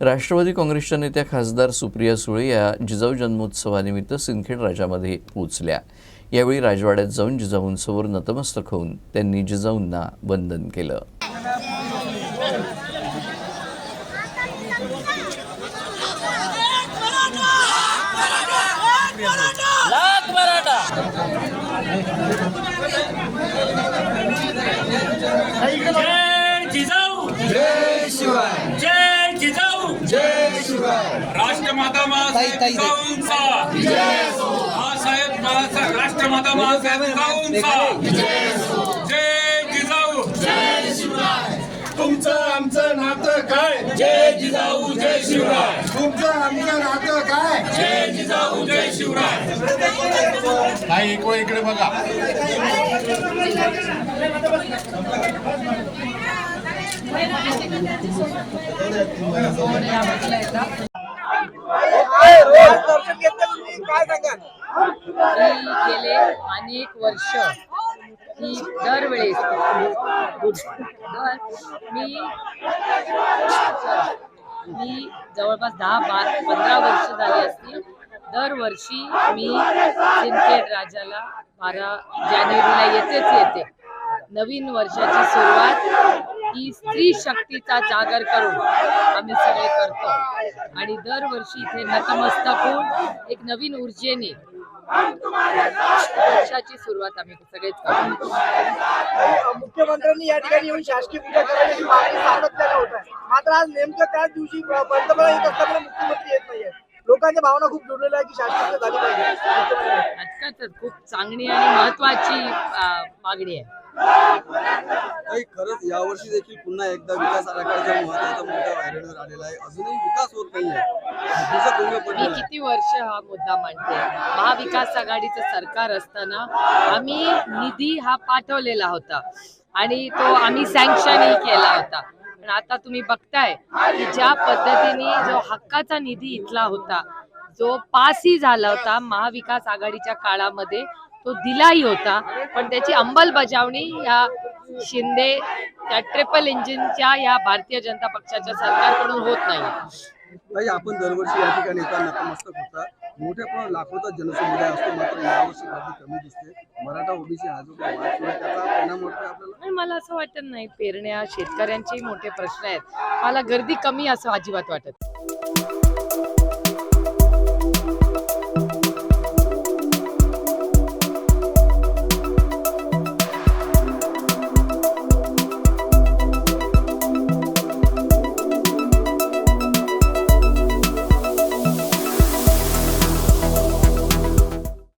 राष्ट्रवादी काँग्रेसच्या नेत्या खासदार सुप्रिया सुळे या जिजाऊ जन्मोत्सवानिमित्त सिंदखेड राजामध्ये पोहोचल्या. यावेळी राजवाड्यात जाऊन जिजाऊंसमोर नतमस्तक होऊन त्यांनी जिजाऊंना वंदन केलं. राष्ट्रमाता बाळासाहेब राष्ट्रमाता जिजाऊंचा जय जिजाऊ. तुमचं आमचं नातं काय? जय जिजाऊ जय शिवराय. तुमचं आमचं नातं काय? जय जिजाऊ जय शिवराय. वेळ इकडे बघा. गेले अनेक वर्ष ही दरवेळेस मी मी जवळपास दहा बारा पंधरा वर्ष झाली असतील. दरवर्षी मी सिंदखेड राजाला बारा जानेवारीला येतेच येते. नवीन वर्षाची सुरुवात ही स्त्री शक्तीचा जागर करून आम्ही सगळे करतो. आणि दरवर्षी इथे नतमस्तक होऊन एक नवीन ऊर्जेने वर्षाची सुरुवात आम्ही सगळेच करतो. मुख्यमंत्र्यांनी या ठिकाणी येऊन शासकीय पूजा करण्याची मागणी सातत्याने होत आहे. मात्र आज नेमकं त्याच दिवशी पंतप्रधान येत असताना मुख्यमंत्री येत नाहीये लोकांच्या भावना खूप जुळलेल्या आहे की शासकीय झाली पाहिजे. खूप चांगली आणि महत्वाची मागणी आहे. काही खरंच यावर्षी देखील पुन्हा एकदा विकास आराखड्याचा महत्त्वाचा मुद्दा व्हायरलवर आलेला आहे. अजूनही विकास होत मी किती वर्ष हा मुद्दा मांडते? महाविकास आघाडीचं सरकार असताना आम्ही निधी हा पाठवलेला होता. आणि तो आम्ही सँक्शनही केला होता. पण आता तुम्ही बघताय की ज्या पद्धतीने जो हक्काचा निधी इथला होता जो पासही झाला होता महाविकास आघाडीच्या काळामध्ये तो दिलाही होता. पण त्याची अंमलबजावणी या शिंदे त्या ट्रिपल इंजिनच्या या भारतीय जनता पक्षाच्या सरकारकडून होत नाही. आपण दरवर्षी या ठिकाणी येता नतमस्तक होता. मोठ्या प्रमाणात लाखोचा जनसमुदाय असतो मात्र यावर्षी गर्दी कमी दिसते. मराठा ओबीसी हा जो काही वाद सुरू आहे, त्याचा परिणाम वाटतोय आपल्याला? आणि मला असं वाटत नाही. पेरण्या शेतकऱ्यांचेही मोठे प्रश्न आहेत. मला गर्दी कमी असं अजिबात वाटत